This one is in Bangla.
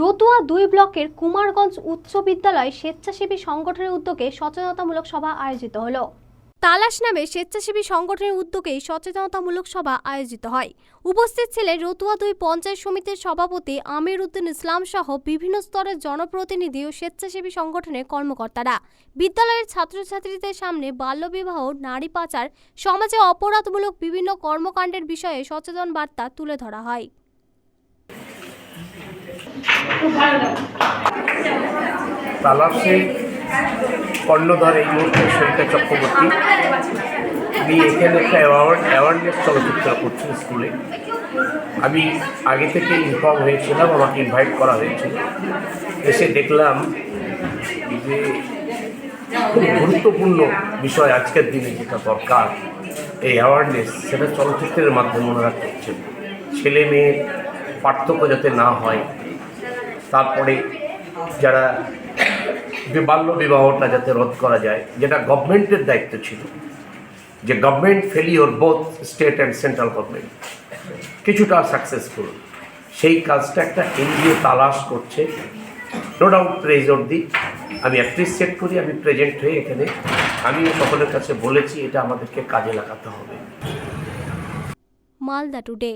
রতুয়া দুই ব্লকের কুমারগঞ্জ উচ্চ বিদ্যালয় স্বেচ্ছাসেবী সংগঠনের উদ্যোগে সচেতনতামূলক সভা আয়োজিত হলো। তালাশ নামে স্বেচ্ছাসেবী সংগঠনের উদ্যোগে এই সচেতনতামূলক সভা আয়োজিত হয়। উপস্থিত ছিলেন রতুয়া দুই পঞ্চায়েত সমিতির সভাপতি আমির উদ্দিন ইসলাম সহ বিভিন্ন স্তরের জনপ্রতিনিধি ও স্বেচ্ছাসেবী সংগঠনের কর্মকর্তারা। বিদ্যালয়ের ছাত্রছাত্রীদের সামনে বাল্যবিবাহ, নারী পাচার, সমাজে অপরাধমূলক বিভিন্ন কর্মকাণ্ডের বিষয়ে সচেতন বার্তা তুলে ধরা হয়। তালাশে কর্ণধর এই মুহূর্তে সরিতা চক্রবর্তী। আমি এখানে একটা অ্যাওয়ার্ড অ্যাওয়ারনেস চলচ্চিত্র করছি স্কুলে। আমি আগে থেকে ইনফর্ম হয়েছিলাম, আমাকে ইনভাইট করা হয়েছিল। এসে দেখলাম যে খুব গুরুত্বপূর্ণ বিষয় আজকের দিনে যেটা দরকার, এই অ্যাওয়ারনেস সেটা চলচ্চিত্রের মাধ্যমে ওনারা করছেন। ছেলে মেয়ের পার্থক্য যাতে না হয় তারপরে যারা বাল্য বিবাহটা যাতে রোধ করা যায়, যেটা গভর্নমেন্টের দায়িত্ব ছিল, যে government failure both state and central government কিছুটা সাকসেসফুল সেই কাজটা একটা এনজিও তালাশ করছে। নো ডাউট প্রেজ অব্দি আমি অ্যাপ্রিসিয়েট করি, আমি প্রেজেন্ট হয়ে এখানে, আমি সকলের কাছে বলেছি, এটা আমাদেরকে কাজে লাগাতে হবে। মালদা টুডে